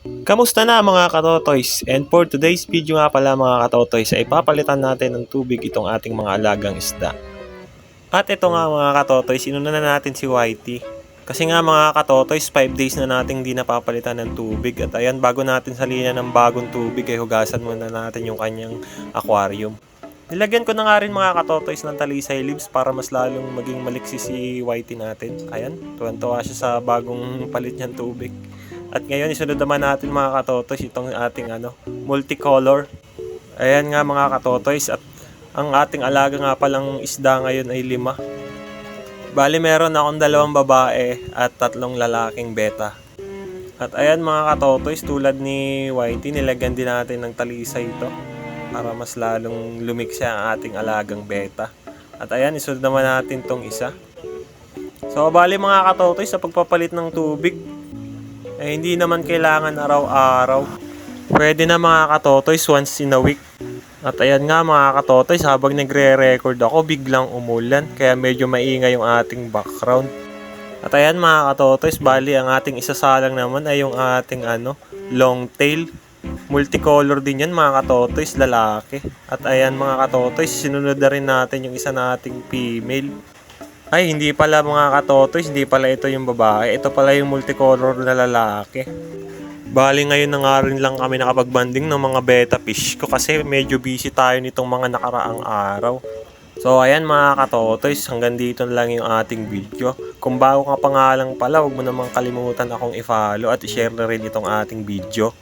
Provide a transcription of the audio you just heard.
Kamusta na mga katotoys? And for today's video nga pala mga katotoys ay papalitan natin ng tubig itong ating mga alagang isda. At ito nga mga katotoys, inuna na natin si Whitey. Kasi nga mga katotoys, 5 days na nating di napapalitan ng tubig. At ayan, bago natin salinan ng bagong tubig ay hugasan muna natin yung kanyang aquarium. Nilagyan ko na nga rin mga katotoys ng talisay leaves para mas lalong maging maliksi si Whitey natin. Ayan, tuwan-tuwa siya sa bagong palit niyang tubig. At ngayon, isunod naman natin mga katotoys itong ating ano, multicolor. Ayan nga mga katotoys at ang ating alaga nga palang isda ngayon ay lima. Bali meron akong dalawang babae at tatlong lalaking beta. At ayan mga katotoys, tulad ni Whitey, nilagyan din natin ng talisay ito para mas lalong lumiksi ang ating alagang beta. At ayan, isunod naman natin tong isa. So, bali mga katotoy, sa pagpapalit ng tubig, eh, hindi naman kailangan araw-araw. Pwede na mga katotoys once in a week. At ayan nga mga katotoys, habang nagre-record ako, biglang umulan. Kaya medyo maingay yung ating background. At ayan mga katotoys, bali ang ating isasalang naman ay yung ating ano, long tail. Multicolor din yan mga katotoys, lalaki. At ayan mga katotoys, sinunod na rin natin yung isa nating female. Ay, hindi pala mga katotoys, hindi pala ito yung babae. Ito pala yung multicolor na lalaki. Bali ngayon na nga rin lang kami nakapagbanding ng mga beta fish ko kasi medyo busy tayo nitong mga nakaraang araw. So ayan mga katotoys, hanggang dito lang yung ating video. Kung bago ka pa nga lang pala, huwag mo namang kalimutan akong i-follow at i-share na rin itong ating video.